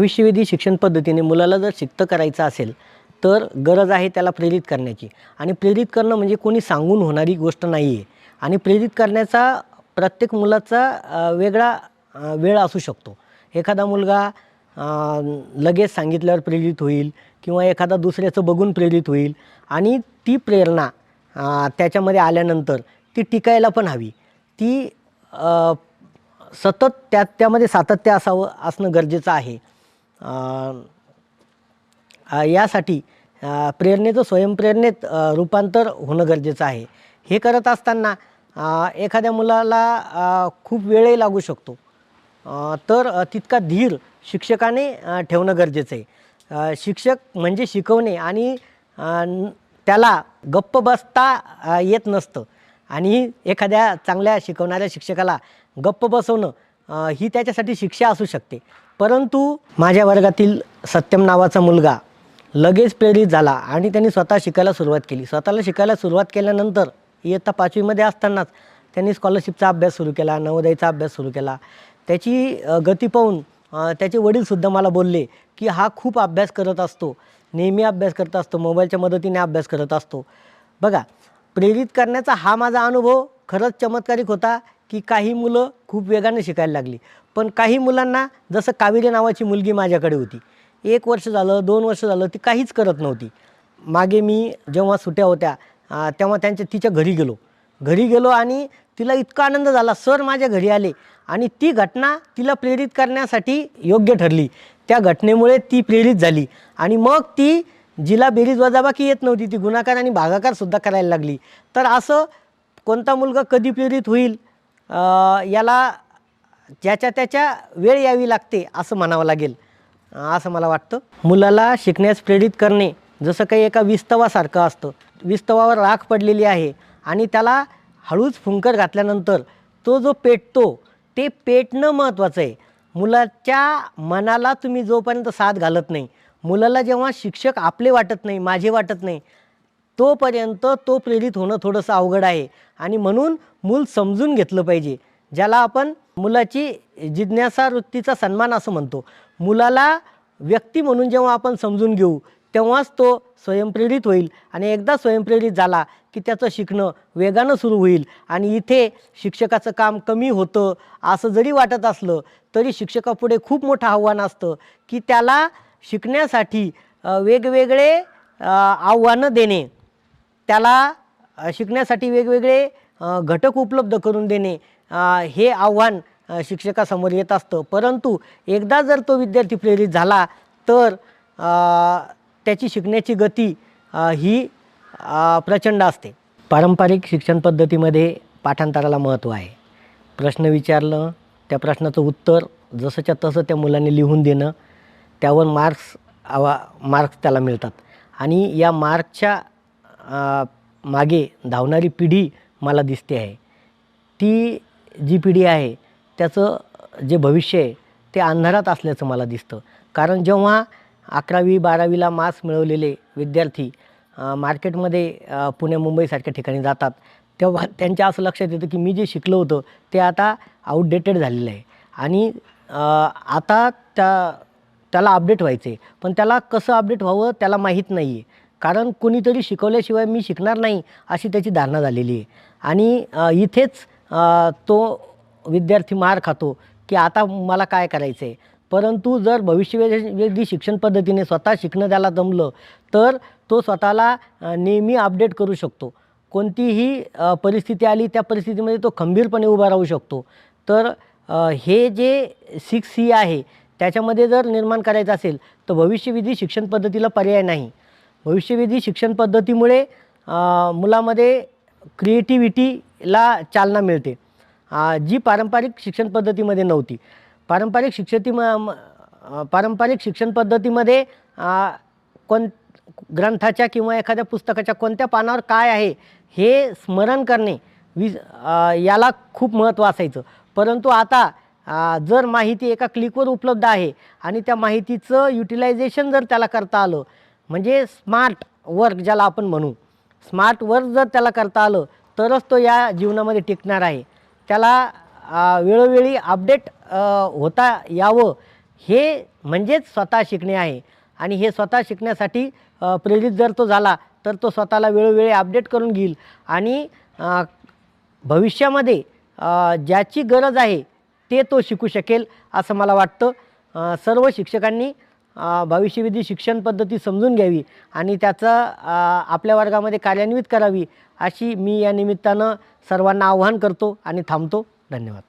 भविष्यवेधी शिक्षण पद्धतीने मुलाला जर शिक्त करायचं असेल तर गरज आहे त्याला प्रेरित करण्याची. आणि प्रेरित करणं म्हणजे कोणी सांगून होणारी गोष्ट नाही आहे आणि प्रेरित करण्याचा प्रत्येक मुलाचा वेगळा वेळ असू शकतो. एखादा मुलगा लगेच सांगितल्यावर प्रेरित होईल किंवा एखादा दुसऱ्याचं बघून प्रेरित होईल आणि ती प्रेरणा त्याच्यामध्ये आल्यानंतर ती टिकायला पण हवी. ती सतत त्या त्यामध्ये सातत्य असावं असणं गरजेचं आहे. यासाठी प्रेरणेचं स्वयंप्रेरणेत रूपांतर होणं गरजेचं आहे. हे करत असताना एखाद्या मुलाला खूप वेळही लागू शकतो. तर तितका धीर शिक्षकाने ठेवणं गरजेचं आहे. शिक्षक म्हणजे शिकवणे आणि त्याला गप्प बसता येत नसतं. आणि एखाद्या चांगल्या शिकवणाऱ्या शिक्षकाला गप्प बसवणं ही त्याच्यासाठी शिक्षा असू शकते. परंतु माझ्या वर्गातील सत्यम नावाचा मुलगा लगेच प्रेरित झाला आणि त्यांनी स्वतः शिकायला सुरुवात केली. स्वतःला शिकायला सुरुवात केल्यानंतर इयत्ता पाचवीमध्ये असतानाच त्यांनी स्कॉलरशिपचा अभ्यास सुरू केला नवोदयचा अभ्यास सुरू केला. त्याची गती पाहून त्याचे वडीलसुद्धा मला बोलले की हा खूप अभ्यास करत असतो. नेहमी अभ्यास करत असतो मोबाईलच्या मदतीने अभ्यास करत असतो. बघा प्रेरित करण्याचा हा माझा अनुभव खरंच चमत्कारिक होता. की काही मुलं खूप वेगानं शिकायला लागली. पण काही मुलांना जसं कावेरी नावाची मुलगी माझ्याकडे होती. एक वर्ष झालं दोन वर्ष झालं ती काहीच करत नव्हती. मागे मी जेव्हा सुट्या होत्या तेव्हा त्यांच्या तिच्या घरी गेलो. घरी गेलो आणि तिला इतका आनंद झाला. सर माझ्या घरी आले आणि ती घटना तिला प्रेरित करण्यासाठी योग्य ठरली. त्या घटनेमुळे ती प्रेरित झाली आणि मग ती जिला बेरीज वजाबाकी येत नव्हती. ती गुणाकार आणि भागाकारसुद्धा करायला लागली. तर असं कोणता मुलगा कधी प्रेरित होईल? याला ज्याच्या त्याच्या वेळ यावी लागते असं म्हणावं लागेल. असं मला वाटतं. मुलाला शिकण्यास प्रेरित करणे जसं काही एका विस्तवासारखं असतं. विस्तवावर राख पडलेली आहे आणि त्याला हळूच फुंकर घातल्यानंतर तो जो पेटतो ते पेटणं महत्त्वाचं आहे. मुलाच्या मनाला तुम्ही जोपर्यंत साथ घालत नाही मुलाला जेव्हा शिक्षक आपले वाटत नाही माझे वाटत नाही तोपर्यंत तो प्रेरित होणं थोडंसं अवघड आहे. आणि म्हणून मूल समजून घेतलं पाहिजे. ज्याला आपण मुलाची जिज्ञासा वृत्तीचा सन्मान असं म्हणतो. मुलाला व्यक्ती म्हणून जेव्हा आपण समजून घेऊ तेव्हाच तो स्वयंप्रेरित होईल. आणि एकदा स्वयंप्रेरित झाला की त्याचं शिकणं वेगानं सुरू होईल. आणि इथे शिक्षकाचं काम कमी होतं असं जरी वाटत असलं तरी शिक्षकापुढे खूप मोठं आव्हान असतं की त्याला शिकण्यासाठी वेगवेगळे आव्हानं देणे. त्याला शिकण्यासाठी वेगवेगळे घटक उपलब्ध करून देणे हे आव्हान शिक्षकासमोर येत असतं. परंतु एकदा जर तो विद्यार्थी प्रेरित झाला तर त्याची शिकण्याची गती ही प्रचंड असते. पारंपरिक शिक्षण पद्धतीमध्ये पाठांतराला महत्त्व आहे. प्रश्न विचारलं त्या प्रश्नाचं उत्तर जसंच्या तसं त्या मुलांनी लिहून देणं त्यावर मार्क्स आवा मार्क्स त्याला मिळतात. आणि या मार्कच्या मागे धावणारी पिढी मला दिसते आहे. ती जी पिढी आहे त्याचं जे भविष्य आहे ते अंधारात असल्याचं मला दिसतं. कारण जेव्हा अकरावी बारावीला मार्क्स मिळवलेले विद्यार्थी मार्केटमध्ये पुणे मुंबईसारख्या ठिकाणी जातात तेव्हा त्यांच्या असं लक्षात येतं की मी जे शिकलो होतं ते आता आउटडेटेड झालेलं आहे. आणि आता त्या त्याला अपडेट व्हायचं आहे पण त्याला कसं अपडेट व्हावं त्याला माहीत नाही आहे कारण कोणीतरी शिकवल्याशिवाय मी शिकणार नाही अशी त्याची धारणा झालेली आहे. आणि इथेच तो विद्यार्थी मार खातो की आता मला काय करायचं आहे परंतु जर भविष्यवेधी शिक्षण पद्धतीने स्वतः शिकणं त्याला जमलं तर तो स्वतःला नेहमी अपडेट करू शकतो. कोणतीही परिस्थिती आली त्या परिस्थितीमध्ये तो खंबीरपणे उभा राहू शकतो. तर हे जे सिक्स सी आहे त्याच्यामध्ये जर निर्माण करायचं असेल तर भविष्यविधी शिक्षण पद्धतीला पर्याय नाही. भविष्यविधी शिक्षण पद्धतीमुळे मुलामध्ये क्रिएटिव्हिटीला चालना मिळते. जी पारंपरिक शिक्षण पद्धतीमध्ये नव्हती. पारंपरिक शिक्षती म पारंपरिक शिक्षण पद्धतीमध्ये कोण ग्रंथाच्या किंवा एखाद्या पुस्तकाच्या कोणत्या पानावर काय आहे हे स्मरण करणे वीज याला खूप महत्त्व असायचं. परंतु आता जर माहिती एका क्लिकवर उपलब्ध आहे आणि त्या माहितीचं युटिलायझेशन जर त्याला करता आलं म्हणजे स्मार्ट वर्क ज्याला आपण म्हणू. स्मार्ट वर्क जर त्याला करता आलं तरच तो या जीवनामध्ये टिकणार आहे. त्याला वेळोवेळी अपडेट होता यावं. हे म्हणजेच स्वतः शिकणे आहे. आणि हे स्वतः शिकण्यासाठी प्रेरित जर तो झाला तर तो स्वतःला वेळोवेळी अपडेट करून घेईल. आणि भविष्यामध्ये ज्याची गरज आहे ते तो शिकू शकेल असं मला वाटतं. सर्व शिक्षकांनी भविष्यविधी शिक्षण पद्धती समजून घ्यावी आणि त्याचा आपल्या वर्गामध्ये कार्यान्वित करावी अशी मी या निमित्तानं सर्वांना आव्हान करतो आणि थांबतो. धन्यवाद.